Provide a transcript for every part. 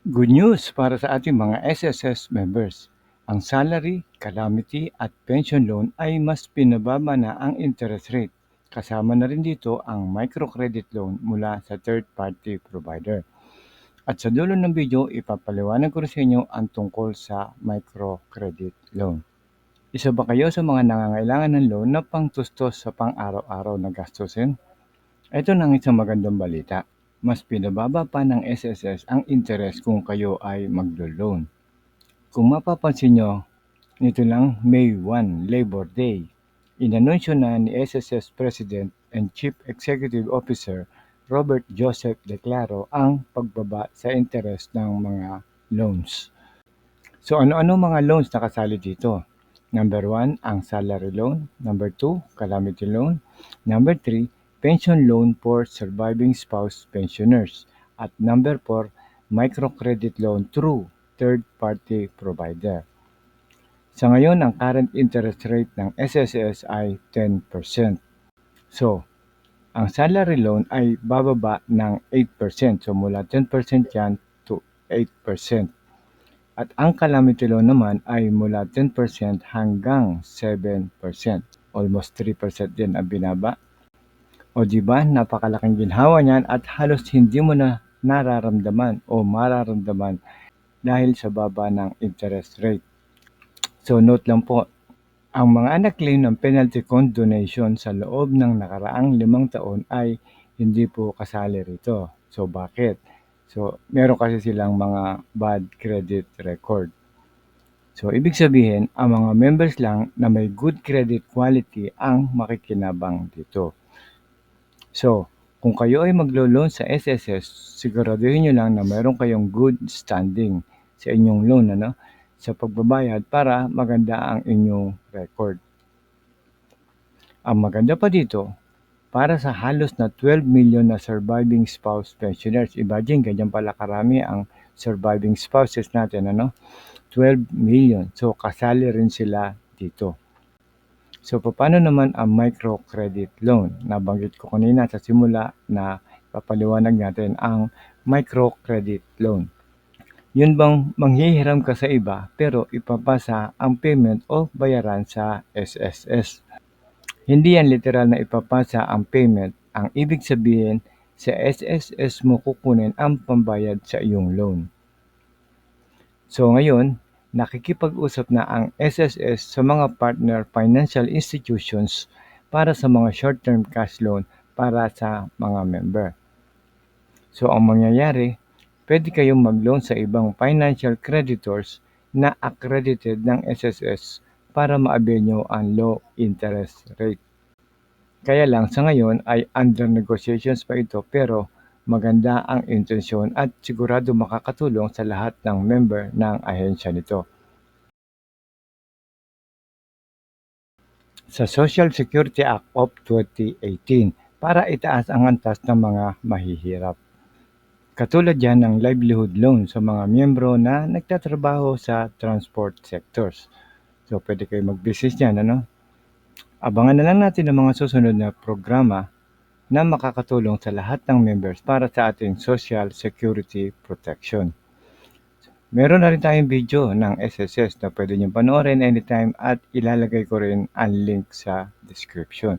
Good news para sa ating mga SSS members. Ang salary, calamity at pension loan ay mas pinababa na ang interest rate. Kasama na rin dito ang microcredit loan mula sa third-party provider. At sa dulo ng video, ipapaliwanag ko rin sa inyo ang tungkol sa microcredit loan. Isa ba kayo sa mga nangangailangan ng loan na pangtustos sa pang-araw-araw na gastusin? Ito na ang isang magandang balita mas pinababa pa ng SSS ang interest kung kayo ay maglo-loan. Kung mapapansin nyo, nito lang May 1, Labor Day, inanunsyo na ni SSS President and Chief Executive Officer Robert Joseph Declaro ang pagbaba sa interest ng mga loans. So ano-ano mga loans na kasali dito? Number 1, ang salary loan. Number 2, calamity loan. Number 3, pension loan for surviving spouse pensioners. At number 4, microcredit loan through third-party provider. Sa ngayon, ang current interest rate ng SSS ay 10%. So, ang salary loan ay bababa ng 8%. So, mula 10% yan to 8%. At ang calamity loan naman ay mula 10% hanggang 7%. Almost 3% din ang binaba. O di ba, napakalaking ginhawa niyan at halos hindi mo na nararamdaman o mararamdaman dahil sa baba ng interest rate. So note lang po, ang mga nag-claim ng penalty condonation sa loob ng nakaraang limang taon ay hindi po kasali rito. So bakit? So meron kasi silang mga bad credit record. So ibig sabihin, ang mga members lang na may good credit quality ang makikinabang dito. So, kung kayo ay maglo-loan sa SSS, siguraduhin nyo lang na meron kayong good standing sa inyong loan ano, sa pagbabayad para maganda ang inyong record. Ang maganda pa dito, para sa halos na 12 million na surviving spouse pensioners. Imagine, ganyan pala karami ang surviving spouses natin, ano? 12 million. So, kasali rin sila dito. So, paano naman ang microcredit loan? Nabanggit ko kanina sa simula na papaliwanag natin ang microcredit loan. Yun bang manghihiram ka sa iba pero ipapasa ang payment o bayaran sa SSS. Hindi yan literal na ipapasa ang payment. Ang ibig sabihin, sa SSS mo kukunin ang pambayad sa iyong loan. So ngayon, nakikipag-usap na ang SSS sa mga partner financial institutions para sa mga short-term cash loan para sa mga member. So ang mangyayari, pwede kayong mag-loan sa ibang financial creditors na accredited ng SSS para maabil nyo ang low interest rate. Kaya lang sa ngayon ay under negotiations pa ito pero maganda ang intensyon at sigurado makakatulong sa lahat ng member ng ahensya nito. Sa Social Security Act of 2018 para itaas ang antas ng mga mahihirap. Katulad yan ng livelihood loan sa mga miyembro na nagtatrabaho sa transport sectors. So pwede kayo mag-business yan, ano? Abangan na lang natin ang mga susunod na programa na makakatulong sa lahat ng members para sa ating social security protection. Meron na rin tayong video ng SSS na pwede nyo panoorin anytime at ilalagay ko rin ang link sa description.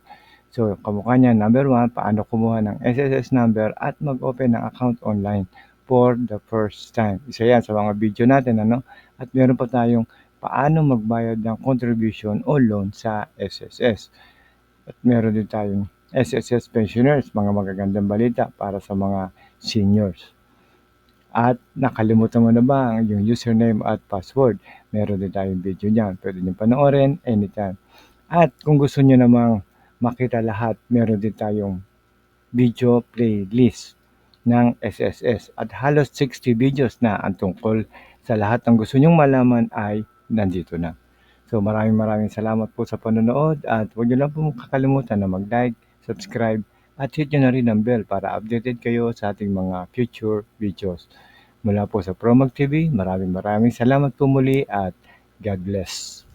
So, kamukha niya, number one, paano kumuha ng SSS number at mag-open ng account online for the first time. Isa yan sa mga video natin, ano? At meron pa tayong paano magbayad ng contribution o loan sa SSS. At meron din tayong SSS pensioners, mga magagandang balita para sa mga seniors. At nakalimutan mo na ba yung username at password? Meron din tayong video niyan. Pwede nyo panoorin anytime. At kung gusto nyo namang makita lahat, meron din tayong video playlist ng SSS. At halos 60 videos na ang tungkol sa lahat ng gusto nyong malaman ay nandito na. So maraming maraming salamat po sa panonood at huwag nyo lang po kakalimutan na mag-like, subscribe, at hit nyo na rin ang bell para updated kayo sa ating mga future videos. Mula po sa Promag TV, maraming maraming salamat po muli at God bless.